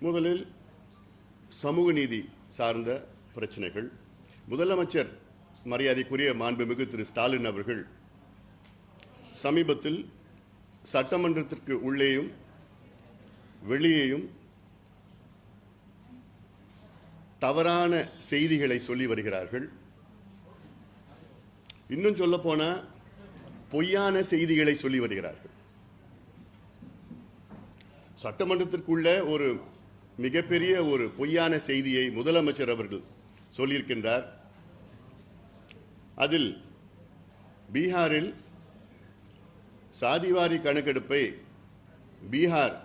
முதலில் சமூக நீதி சார்ந்த பிரச்சனைகள். முதலமைச்சர் மரியாதைக்குரிய மாண்புமிகு திரு ஸ்டாலின் அவர்கள் சமீபத்தில் சட்டமன்றத்திற்கு உள்ளேயும் வெளியேயும் தவறான செய்திகளை சொல்லி வருகிறார்கள். இன்னும் சொல்ல பொய்யான செய்திகளை சொல்லி வருகிறார்கள். சட்டமன்றத்திற்குள்ள ஒரு மிகப்பெரிய ஒரு பொய்யான செய்தியை முதலமைச்சர் அவர்கள் சொல்லியிருக்கின்றார். அதில் பீகாரில் சாதிவாரி கணக்கெடுப்பை பீகார்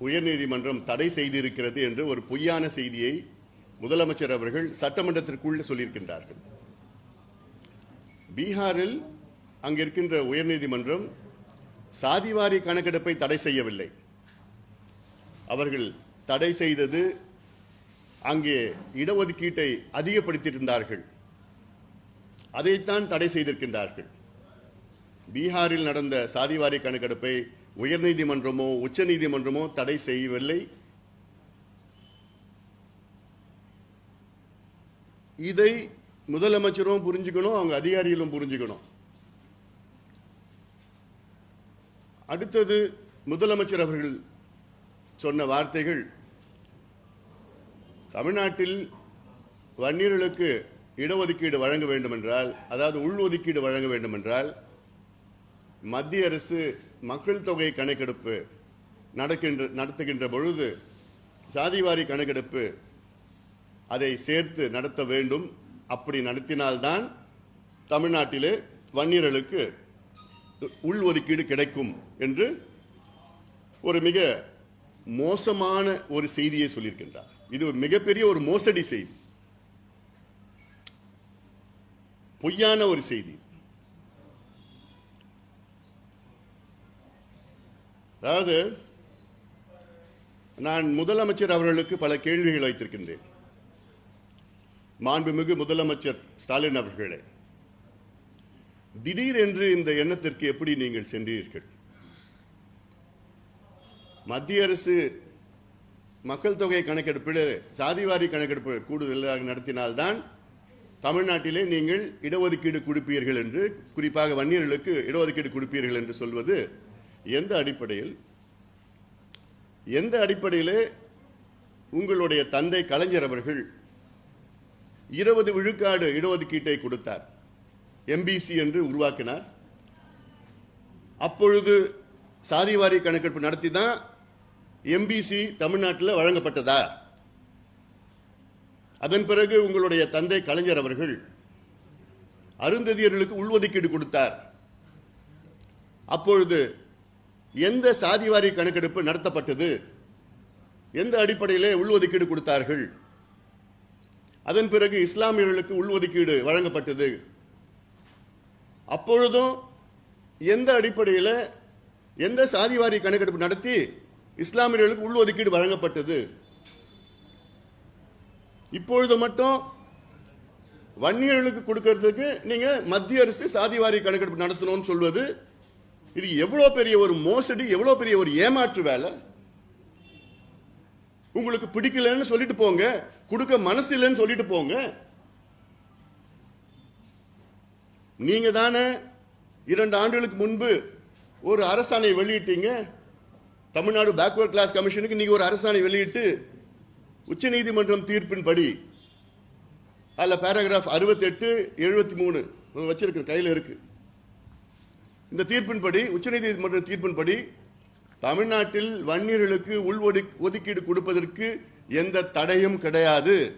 உயர்நீதிமன்றம் தடை செய்திருக்கிறது என்று ஒரு பொய்யான செய்தியை முதலமைச்சர் அவர்கள் சட்டமன்றத்திற்குள் சொல்லியிருக்கின்றார்கள். பீகாரில் அங்கிருக்கின்ற உயர்நீதிமன்றம் சாதிவாரி கணக்கெடுப்பை தடை செய்யவில்லை. அவர்கள் தடை செய்தது அங்கே இடஒதுக்கீட்டை அதிகப்படுத்தியிருந்தார்கள். அதைத்தான் தடை செய்திருக்கின்றார்கள். பீகாரில் நடந்த சாதிவாரி கணக்கெடுப்பை உயர்நீதிமன்றமோ உச்சநீதிமன்றமோ தடை செய்யவில்லை. இதை முதலமைச்சரும் புரிஞ்சுக்கணும் அவங்க அதிகாரிகளும் புரிஞ்சுக்கணும். அடுத்தது முதலமைச்சர் அவர்கள் சொன்ன வார்த்தைகள். தமிழ்நாட்டில் வன்னியர்களுக்கு இடஒதுக்கீடு வழங்க வேண்டுமென்றால் அதாவது உள்ஒதுக்கீடு வழங்க வேண்டுமென்றால் மத்திய அரசு மக்கள் தொகை கணக்கெடுப்பு நடக்கின்ற நடத்துகின்ற பொழுது சாதிவாரி கணக்கெடுப்பு அதை சேர்த்து நடத்த வேண்டும். அப்படி நடத்தினால்தான் தமிழ்நாட்டிலே வன்னியர்களுக்கு உள்ஒதுக்கீடு கிடைக்கும் என்று ஒரு மிக மோசமான ஒரு செய்தியை சொல்லியிருக்கின்றார். இது மிகப்பெரிய ஒரு மோசடி செய்தி. பொய்யான ஒரு செய்தி. அதாவது நான் முதலமைச்சர் அவர்களுக்கு பல கேள்விகள் வைத்திருக்கின்றேன். மாண்புமிகு முதலமைச்சர் ஸ்டாலின் அவர்களே திடீரென்று இந்த எண்ணத்திற்கு எப்படி நீங்கள் சென்றீர்கள்? மத்திய அரசு மக்கள் தொகை கணக்கெடுப்பில் சாதிவாரி கணக்கெடுப்பு கூடுதலாக நடத்தினால்தான் தமிழ்நாட்டிலே நீங்கள் இடஒதுக்கீடு கொடுப்பீர்கள் என்று குறிப்பாக வன்னியர்களுக்கு இடஒதுக்கீடு கொடுப்பீர்கள் என்று சொல்வது எந்த அடிப்படையில்? எந்த அடிப்படையில் உங்களுடைய தந்தை கலைஞர் அவர்கள் இருபது விழுக்காடு இடஒதுக்கீட்டை கொடுத்தார் எம்பிசி என்று உருவாக்கினார். அப்பொழுது சாதிவாரி கணக்கெடுப்பு நடத்தி தான் எம்பிசி தமிழ்நாட்டில் வழங்கப்பட்டதா? அதன் பிறகு உங்களுடைய தந்தை கலைஞர் அவர்கள் அருந்ததியர்களுக்கு உள்ஒதுக்கீடு கொடுத்தார். அப்பொழுது எந்த சாதிவாரி கணக்கெடுப்பு நடத்தப்பட்டது? எந்த அடிப்படையிலே உள்ஒதுக்கீடு கொடுத்தார்கள்? அதன் பிறகு இஸ்லாமியர்களுக்கு உள்ஒதுக்கீடு வழங்கப்பட்டது. அப்பொழுதும் எந்த அடிப்படையில் எந்த சாதிவாரி கணக்கெடுப்பு நடத்தி இஸ்லாமியர்களுக்கு உள்ஒதுக்கீடு வழங்கப்பட்டது. இப்பொழுது மட்டும் வன்னியர்களுக்கு கொடுக்கறதுக்கு நீங்க மத்திய அரசு சாதிவாரி கணக்கெடுப்பு நடத்தணும்னு சொல்வது இது எவ்வளவு பெரிய ஒரு மோசடி எவ்வளவு பெரிய ஒரு ஏமாற்று வேலை? உங்களுக்கு பிடிக்கலன்னு சொல்லிட்டு போங்க கொடுக்க மனசு இல்லைன்னு சொல்லிட்டு போங்க. நீங்க தானே இரண்டு ஆண்டுகளுக்கு முன்பு ஒரு அரசாணை வெளியிட்டீங்க தமிழ்நாடு பேக்வர்ட் கிளாஸ் கமிஷனுக்கு நீங்கள் ஒரு அரசாணை வெளியிட்டு உச்சநீதிமன்றம் தீர்ப்பின்படி அதில் பேராகிராஃப் அறுபத்தெட்டு எழுபத்தி மூணு வச்சிருக்க கையில் இருக்கு. இந்த தீர்ப்பின்படி உச்சநீதிமன்ற தீர்ப்பின்படி தமிழ்நாட்டில் வன்னியர்களுக்கு உள் ஒதுக்- ஒதுக்கீடு கொடுப்பதற்கு எந்த தடையும் கிடையாது.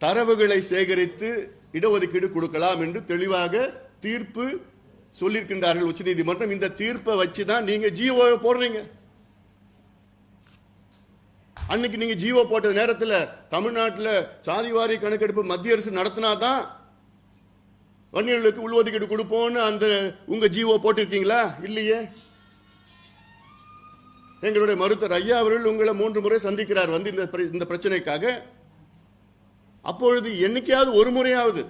தரவுகளை சேகரித்து இடஒதுக்கீடு கொடுக்கலாம் என்று தெளிவாக தீர்ப்பு சொல்லியிருக்கின்றார்கள் உச்சநீதிமன்றம் இந்த தீர்ப்பை வச்சு தான் நீங்கள் ஜிஓ போடுறீங்க. அன்னைக்கு நீங்கள் ஜீவோ போட்ட நேரத்தில் தமிழ்நாட்டில் சாதிவாரி கணக்கெடுப்பு மத்திய அரசு நடத்தினாதான் வன்னியர்களுக்கு உள்ஒதுக்கீடு கொடுப்போம்னு அந்த உங்கள் ஜீவோ போட்டிருக்கீங்களா? இல்லையே. எங்களுடைய மருத்துவர் ஐயா அவர்கள் உங்களை மூன்று முறை சந்திக்கிறார் வந்து இந்த பிர- இந்த பிரச்சனைக்காக. அப்பொழுது என்னைக்காவது ஒரு முறையாவது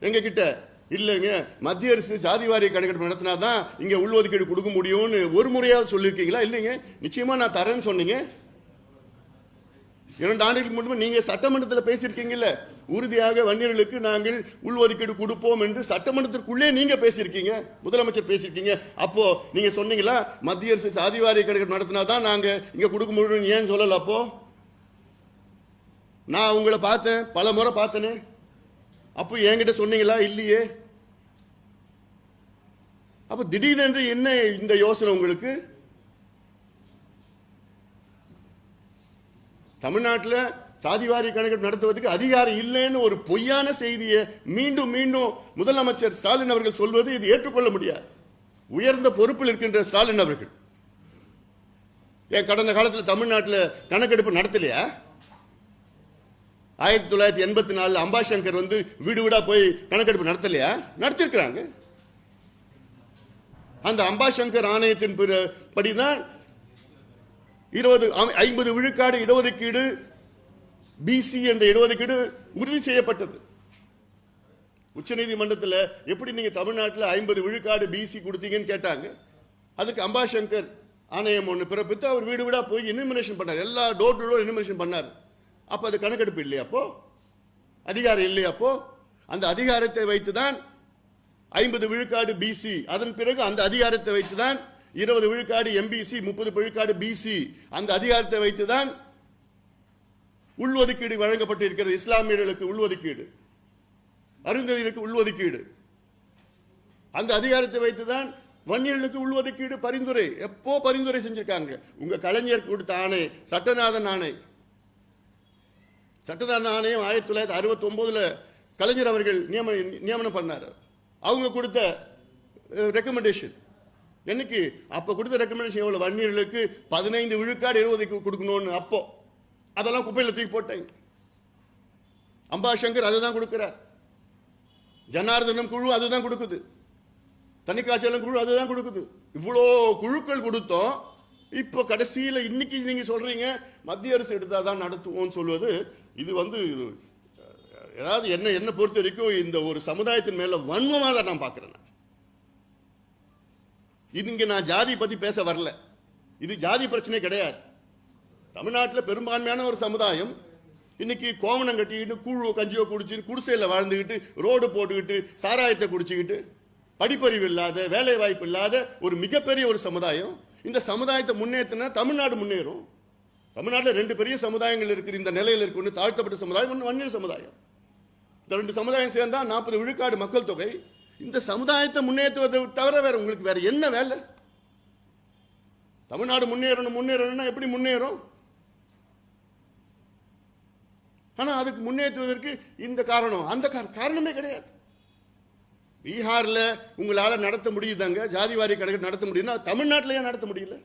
எங்ககிட்ட இல்லைங்க மத்திய அரசு சாதிவாரி கணக்கெடுப்பு நடத்தினா தான் இங்கே உள்ஒதுக்கீடு கொடுக்க முடியும்னு ஒரு முறையாவது சொல்லியிருக்கீங்களா? இல்லைங்க. நிச்சயமாக நான் தரேன்னு சொன்னீங்க. இரண்டு ஆண்டுகளுக்கு முன்பு நீங்க சட்டமன்றத்தில் பேசியிருக்கீங்கல்ல உறுதியாக வன்னியர்களுக்கு நாங்கள் உள்ஒதுக்கீடு கொடுப்போம் என்று சட்டமன்றத்திற்குள்ளே நீங்க பேசியிருக்கீங்க முதலமைச்சர் பேசியிருக்கீங்க. அப்போ நீங்க சொன்னீங்களா மத்திய அரசு சாதிவாரி கணக்கு நடத்தினா தான் நாங்க இங்க கொடுக்க முடியும் ஏன் சொல்லல அப்போ? நான் உங்களை பார்த்தேன் பல முறை பார்த்தனே. அப்போ என்கிட்ட சொன்னீங்களா இல்லையே? அப்போ திடீரென்று என்ன இந்த யோசனை உங்களுக்கு? தமிழ்நாட்டில் சாதிவாரி கணக்கெடுப்பு நடத்துவதற்கு அதிகாரம் இல்லைன்னு ஒரு பொய்யான செய்தியை மீண்டும் மீண்டும் முதலமைச்சர் ஸ்டாலின் அவர்கள் சொல்வது இது ஏற்றுக்கொள்ள முடியாது. உயர்ந்த பொறுப்பில் இருக்கின்ற ஸ்டாலின் அவர்கள். ஏன் கடந்த காலத்தில் தமிழ்நாட்டில் கணக்கெடுப்பு நடத்தலையா? ஆயிரத்தி தொள்ளாயிரத்தி எண்பத்தி நாலுல அம்பாசங்கர் வந்து வீடு வீடா போய் கணக்கெடுப்பு நடத்தலையா? நடத்திருக்கிறாங்க. அந்த அம்பாசங்கர் ஆணையத்தின் பிற- படிதான் இருபது ஐம்பது விழுக்காடு இடஒதுக்கீடு பிசி என்ற இடஒதுக்கீடு உறுதி செய்யப்பட்டது. உச்சநீதிமன்றத்தில் எப்படி நீங்கள் தமிழ்நாட்டில் ஐம்பது விழுக்காடு பிசி கொடுத்தீங்கன்னு கேட்டாங்க. அதுக்கு அம்பாசங்கர் ஆணையம் ஒன்று பிறப்பித்து அவர் வீடு வீடாக போய் இனிமினேஷன் பண்ணார். எல்லா டோர் டு டோர் இனிமினேஷன் பண்ணார். அப்போ அது கணக்கெடுப்பு இல்லையா அப்போ? அதிகாரம் இல்லையா அப்போ? அந்த அதிகாரத்தை வைத்து தான் ஐம்பது விழுக்காடு பிசி அதன் பிறகு அந்த அதிகாரத்தை வைத்து தான் இருபது விழுக்காடு எம்பிசி முப்பது விழுக்காடு பிசி அந்த அதிகாரத்தை வைத்து தான் உள்ஒதுக்கீடு வழங்கப்பட்டு இருக்கிறது இஸ்லாமியர்களுக்கு உள்ஒதுக்கீடு. அருந்ததியருக்கு உள்ஒதுக்கீடு. அந்த அதிகாரத்தை வைத்து தான் வன்னியர்களுக்கு உள்ஒதுக்கீடு பரிந்துரை. எப்போ பரிந்துரை செஞ்சிருக்காங்க? உங்க கலைஞர் கொடுத்த ஆணை சட்டநாதன் ஆணை. சட்டநாதன் ஆணையம் ஆயிரத்தி தொள்ளாயிரத்தி அறுபத்தி ஒன்பதுல கலைஞர் அவர்கள் நியமனம் நியமனம் பண்ணார். அவங்க கொடுத்த ரெக்கமெண்டேஷன் என்னைக்கு? அப்போ கொடுத்த ரெக்கமெண்டேஷன் எவ்வளோ வன்னியர்களுக்கு பதினைந்து விழுக்காடு எழுபது கொடுக்கணும்னு அப்போ. அதெல்லாம் குப்பையில் தூக்கி போட்டாங்க. அம்பாசங்கர் அதை தான் கொடுக்குறார். ஜனார்தனம் குழு அதுதான் கொடுக்குது. தனிக்காய்ச்சலம் குழு அதுதான் கொடுக்குது. இவ்வளோ குழுக்கள் கொடுத்தோம். இப்போ கடைசியில் இன்னைக்கு நீங்கள் சொல்கிறீங்க மத்திய அரசு எடுத்தால் தான் நடத்துவோம்னு சொல்வது இது வந்து இது, என்ன என்ன பொறுத்த வரைக்கும் இந்த ஒரு சமுதாயத்தின் மேலே வன்மமாக தான் நான் பார்க்குறேன் இது இங்கே நான் ஜாதி பற்றி பேச வரல. இது ஜாதி பிரச்சனை கிடையாது. தமிழ்நாட்டில் பெரும்பான்மையான ஒரு சமுதாயம் இன்னைக்கு கோவணம் கட்டிக்கிட்டு கூழோ கஞ்சியோ குடிச்சுட்டு குடிசையில் வாழ்ந்துக்கிட்டு ரோடு போட்டுக்கிட்டு சாராயத்தை குடிச்சிக்கிட்டு படிப்பறிவு இல்லாத வேலை வாய்ப்பு இல்லாத ஒரு மிகப்பெரிய ஒரு சமுதாயம். இந்த சமுதாயத்தை முன்னேற்றினா தமிழ்நாடு முன்னேறும். தமிழ்நாட்டில் ரெண்டு பெரிய சமுதாயங்கள் இருக்குது. இந்த நிலையில் இருக்கு. ஒன்று தாழ்த்தப்பட்ட சமுதாயம் ஒன்று வன்னியர் சமுதாயம். இந்த ரெண்டு சமுதாயம் சேர்ந்தால் நாற்பது விழுக்காடு மக்கள் தொகை. இந்த சமுதாயத்தை முன்னேற்றுவதை தவிர வேற உங்களுக்கு வேற என்ன வேலை? தமிழ்நாடு முன்னேறணும் முன்னேறணும்னா எப்படி முன்னேறும்? ஆனால் அதுக்கு முன்னேற்றுவதற்கு இந்த காரணம். அந்த கார- காரணமே கிடையாது. பீகாரில் உங்களால் நடத்த முடியுதாங்க? ஜாதிவாரி கணக்கு நடத்த முடியுதுன்னா தமிழ்நாட்டில் ஏன் நடத்த முடியல?